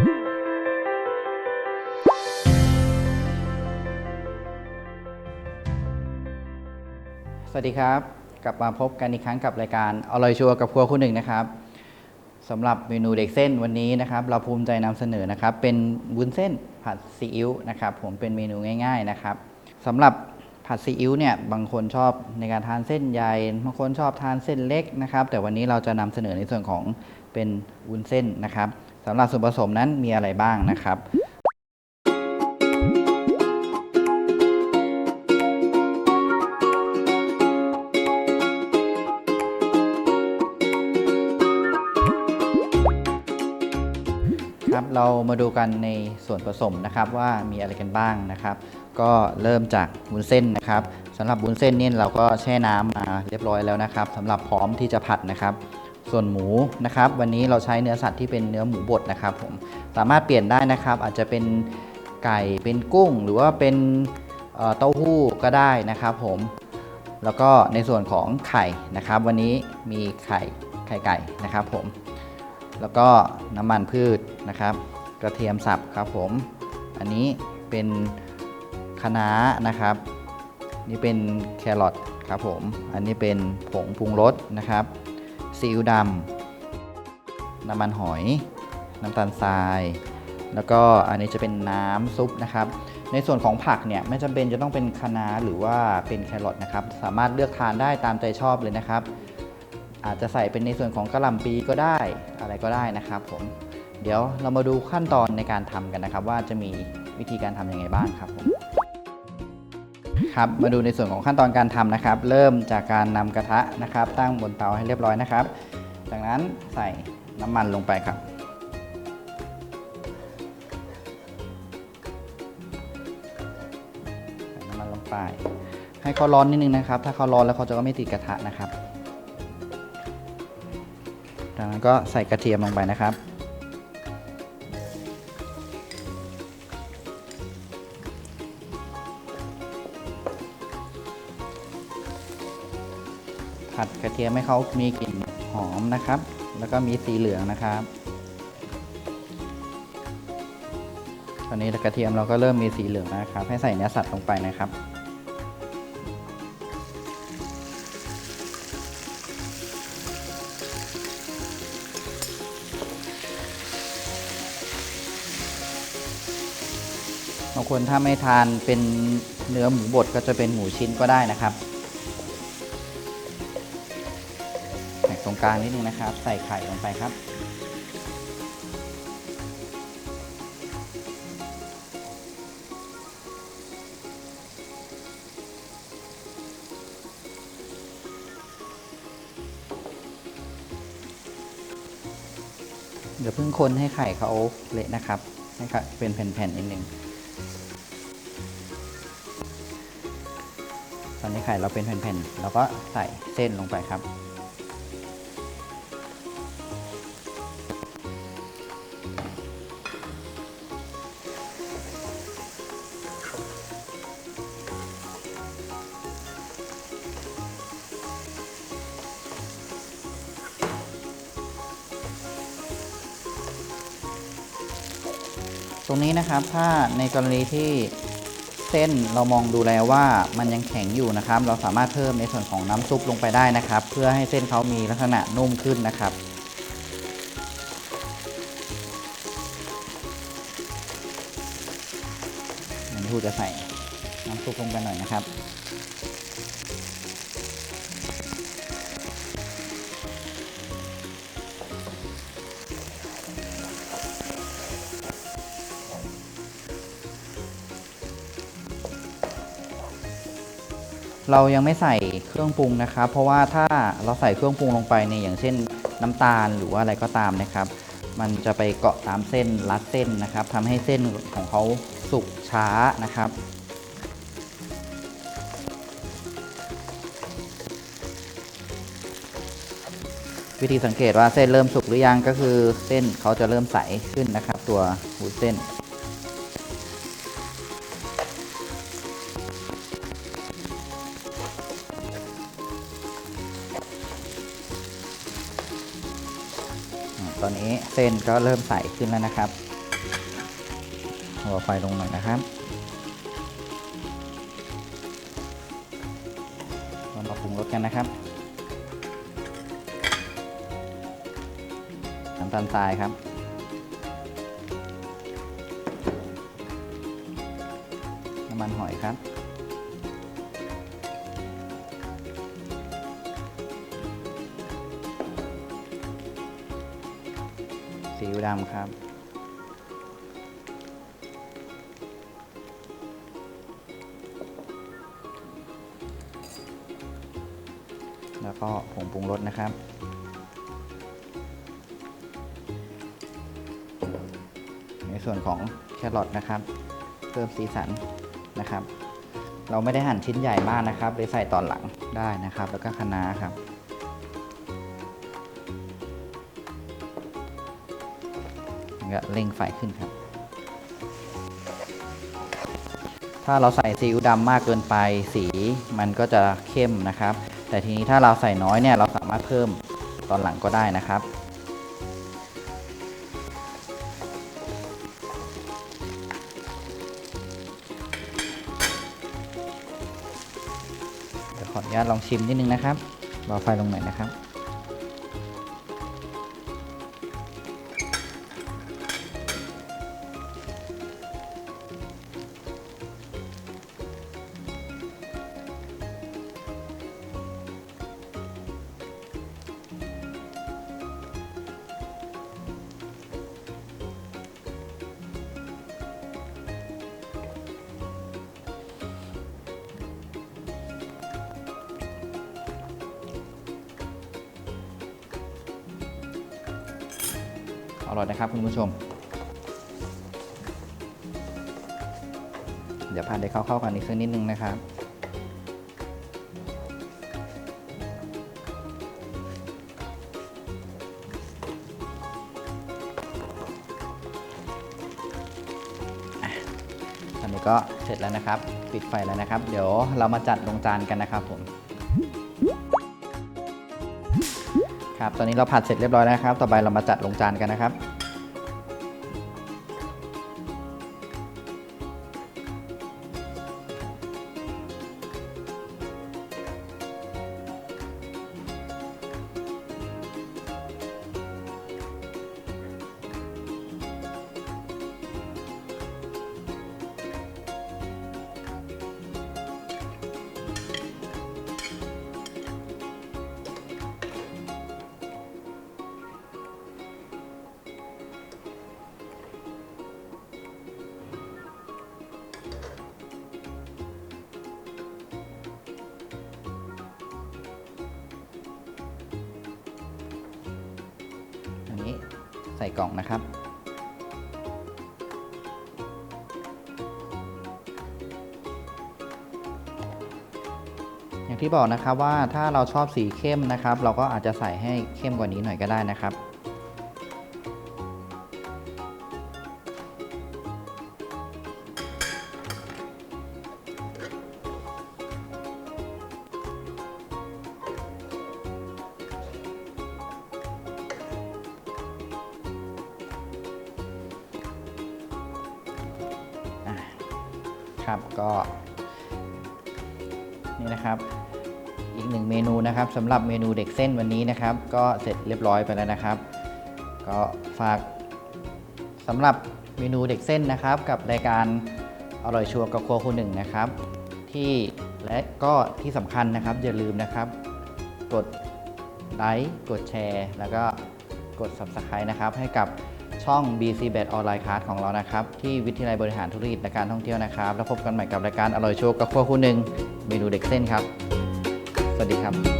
สวัสดีครับ กลับมาพบกันอีกครั้งกับรายการอร่อยชัวร์กับครัวคู่หนึ่งนะครับสำหรับเมนูเด็กเส้นวันนี้นะครับ เราภูมิใจนำเสนอนะครับ เป็นวุ้นเส้นผัดซีอิ๊วนะครับ ผมเป็นเมนูง่าย ๆนะครับ สำหรับผัดซีอิ๊วเนี่ยบางคนชอบในการทานเส้นใหญ่บางคนชอบทานเส้นเล็กนะครับ แต่วันนี้เราจะนำเสนอในส่วนของเป็นวุ้นเส้นนะครับ สำหรับส่วนผสมนั้นมีอะไรบ้างนะครับ ครับเรามาดูกันในส่วนผสมนะครับว่ามีอะไรกันบ้างนะครับ ก็เริ่มจากวุ้นเส้นนะครับสำหรับวุ้นเส้นเนี่ยเราก็แช่น้ำมาเรียบร้อยแล้วนะครับสำหรับพร้อมที่จะผัดนะครับ ส่วนหมูนะครับวันนี้เราใช้เนื้อสัตว์ที่เป็นเนื้อหมูบดนะครับผมสามารถเปลี่ยนได้นะครับ อาจจะเป็นไก่เป็นกุ้ง หรือว่าเป็นเต้าหู้ก็ได้นะครับผมแล้วก็ในส่วนของไข่นะครับ วันนี้มีไข่ไข่ไก่นะครับผมแล้วก็น้ำมันพืชนะครับ กระเทียมสับครับผม อันนี้เป็นคะน้านะครับ นี่เป็นแครอทครับผม อันนี้เป็นผงปรุงรสนะครับ ซีอิ๊วดำน้ำมันหอย น้ำตาลทราย แล้วก็อันนี้จะเป็นน้ำซุปนะครับ ในส่วนของผักเนี่ยไม่จำเป็นจะต้องเป็นคะน้าหรือว่าเป็นแครอทนะครับ สามารถเลือกทานได้ตามใจชอบเลยนะครับ อาจจะใส่เป็นในส่วนของกระหล่ำปีก็ได้อะไรก็ได้นะครับผมเดี๋ยวเรามาดูขั้นตอนในการทำกันนะครับ ว่าจะมีวิธีการทำยังไงบ้างครับผม ครับ มาดูในส่วนของขั้นตอนการทำนะครับ เริ่มจากการนำกระทะนะครับ ตั้งบนเตาให้เรียบร้อยนะครับ จากนั้นใส่น้ำมันลงไปครับใส่น้ำมันลงไป ให้เขาร้อนนิดนึงนะครับ ถ้าเขาร้อนแล้วเขาจะก็ไม่ติดกระทะนะครับ จากนั้นก็ใส่กระเทียมลงไปนะครับ ผัดกระเทียมให้เขามีกลิ่นหอมนะครับ แล้วก็มีสีเหลืองนะครับตอนนี้กระเทียมเราก็เริ่มมีสีเหลืองแล้วนะครับ ให้ใส่เนื้อสัตว์ลงไปนะครับบางคนถ้าไม่ทานเป็นเนื้อหมูบดก็จะเป็นหมูชิ้นก็ได้นะครับ ตรงกลางนิดนึงนะครับ ใส่ไข่ลงไปครับ เดี๋ยวเพิ่งคนให้ไข่เขาเละนะครับให้ไข่เป็นแผ่นๆนิดนึงตอนนี้ไข่เราเป็นแผ่นๆ เราก็ใส่เส้นลงไปครับ ตรงนี้นะครับถ้าในกรณีที่เส้นเรามองดูแล้วว่ามันยังแข็งอยู่นะครับ เราสามารถเพิ่มในส่วนของน้ำซุปลงไปได้นะครับ เพื่อให้เส้นเขามีลักษณะนุ่มขึ้นนะครับ อันนี้ทูจะใส่น้ำซุปลงไปหน่อยนะครับ เรายังไม่ใส่เครื่องปรุงนะครับ เพราะว่าถ้าเราใส่เครื่องปรุงลงไปเนี่ยอย่างเช่นน้ำตาลหรือว่าอะไรก็ตามนะครับ มันจะไปเกาะตามเส้นรัดเส้นนะครับทำให้เส้นของเขาสุกช้านะครับวิธีสังเกตว่าเส้นเริ่มสุกหรือยังก็คือเส้นเขาจะเริ่มใสขึ้นนะครับ ตัวหูเส้น ตอนนี้เส้นก็เริ่มใสขึ้นแล้วนะครับหัวไฟลงหน่อยนะครับเรามาปรุงรสกันนะครับน้ำตาลทรายครับน้ำมันหอยครับ ซีอิ๊วดำครับแล้วก็ผงปรุงรสนะครับ ในส่วนของแครอทนะครับ เพิ่มสีสันนะครับ เราไม่ได้หั่นชิ้นใหญ่มากนะครับเลยใส่ตอนหลังได้นะครับ แล้วก็คะน้าครับ ก็เร่งไฟขึ้นครับ ถ้าเราใส่ซีอิ๊วดำมากเกินไปสีมันก็จะเข้มนะครับ แต่ทีนี้ถ้าเราใส่น้อยเนี่ยเราสามารถเพิ่มตอนหลังก็ได้นะครับเดี๋ยวขออนุญาตลองชิมนิดนึงนะครับเบาไฟลงหน่อยนะครับ ร่อยนะครับคุณผู้ชม เดี๋ยวพันให้เข้าๆกันอีกสักนิดนึงนะครับตอนนี้ก็เสร็จแล้วนะครับ ปิดไฟแล้วนะครับ เดี๋ยวเรามาจัดลงจานกันนะครับผมครับ ตอนนี้เราผัดเสร็จเรียบร้อยแล้วนะครับ ต่อไปเรามาจัดลงจานกันนะครับ ใส่กล่องนะครับ อย่างที่บอกนะครับว่าถ้าเราชอบสีเข้มนะครับ เราก็อาจจะใส่ให้เข้มกว่านี้หน่อยก็ได้นะครับ ครับก็นี่นะครับ อีกหนึ่งเมนูนะครับสำหรับเมนูเด็กเส้นวันนี้นะครับ ก็เสร็จเรียบร้อยไปแล้วนะครับ ก็ฝากสำหรับเมนูเด็กเส้นนะครับ กับรายการอร่อยชัวร์กับครัวคุณหนึ่งนะครับ ที่และก็ที่สำคัญนะครับอย่าลืมนะครับ กดไลค์กดแชร์ แล้วก็กด Subscribe นะครับให้กับ ช่อง BC b e t Online Card ของเรานะครับ ที่วิทยาลัยบริหารธุรกิจและการท่องเที่ยวนะครับ แล้วพบกันใหม่กับรายการอร่อยโชว์กับครัวคู่หนึ่งเมนูเด็กเส้นครับ สวัสดีครับ